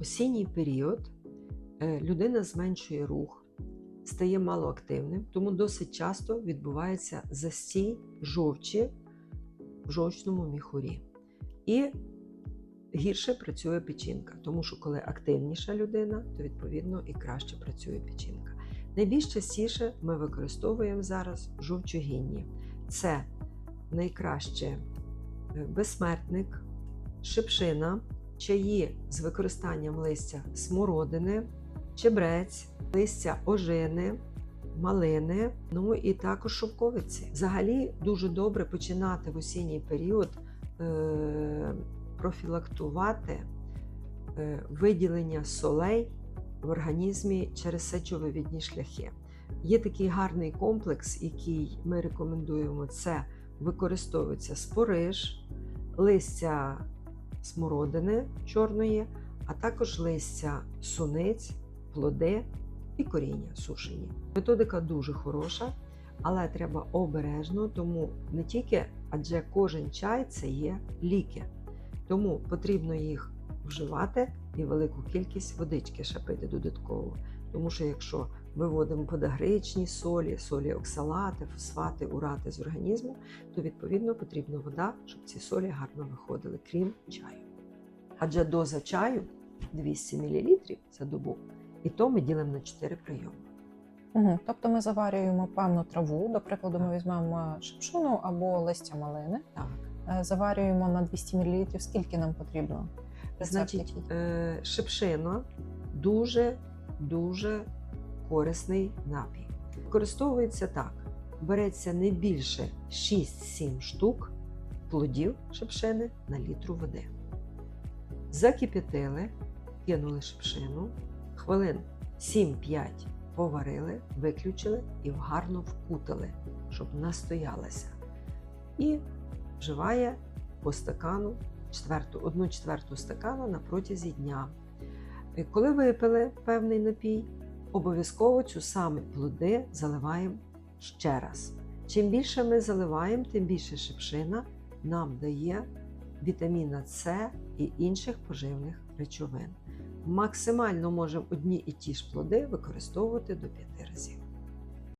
осінній період е, людина зменшує рух, стає малоактивним, тому досить часто відбувається застій жовчі в жовчному міхурі. І гірше працює печінка, тому що коли активніша людина, то відповідно і краще працює печінка. Найбільш частіше ми використовуємо зараз жовчогінні. Це найкраще е, безсмертник, шипшина, чаї з використанням листя смородини, чебрець, листя ожини, малини, ну і також шовковиці. Взагалі дуже добре починати в осінній період е- профілактувати е, виділення солей в організмі через сечовивідні шляхи. Є такий гарний комплекс, який ми рекомендуємо. Це використовується спориш, листя смородини чорної, а також листя суниць, плоди і коріння сушені. Методика дуже хороша, але треба обережно, тому не тільки, адже кожен чай це є ліки. Тому потрібно їх вживати і велику кількість водички ще пити додатково. Тому що якщо виводимо подагричні солі, солі оксалати, фосфати, урати з організму, то відповідно потрібна вода, щоб ці солі гарно виходили, крім чаю. Адже доза чаю 200 мл за добу, і то ми ділимо на 4 прийоми. Угу. Тобто ми заварюємо певну траву, до прикладу, ми візьмемо шипшину або листя малини, Так. е, заварюємо на 200 мл. Скільки нам потрібно? Значить, е, шипшина дуже дуже корисний напій. Використовується так: береться не більше 6-7 штук плодів шипшини на літру води. Закип'ятили, кинули шипшину, хвилин 7-5 поварили, виключили і гарно вкутали, щоб настоялася. І вживає по стакану четверту, одну четверту стакана на протязі дня. Е, Коли випили певний напій, обов'язково цю саме плоди заливаємо ще раз. Чим більше ми заливаємо, тим більше шипшина нам дає вітаміна С і інших поживних речовин. Максимально можемо одні і ті ж плоди використовувати до 5 разів.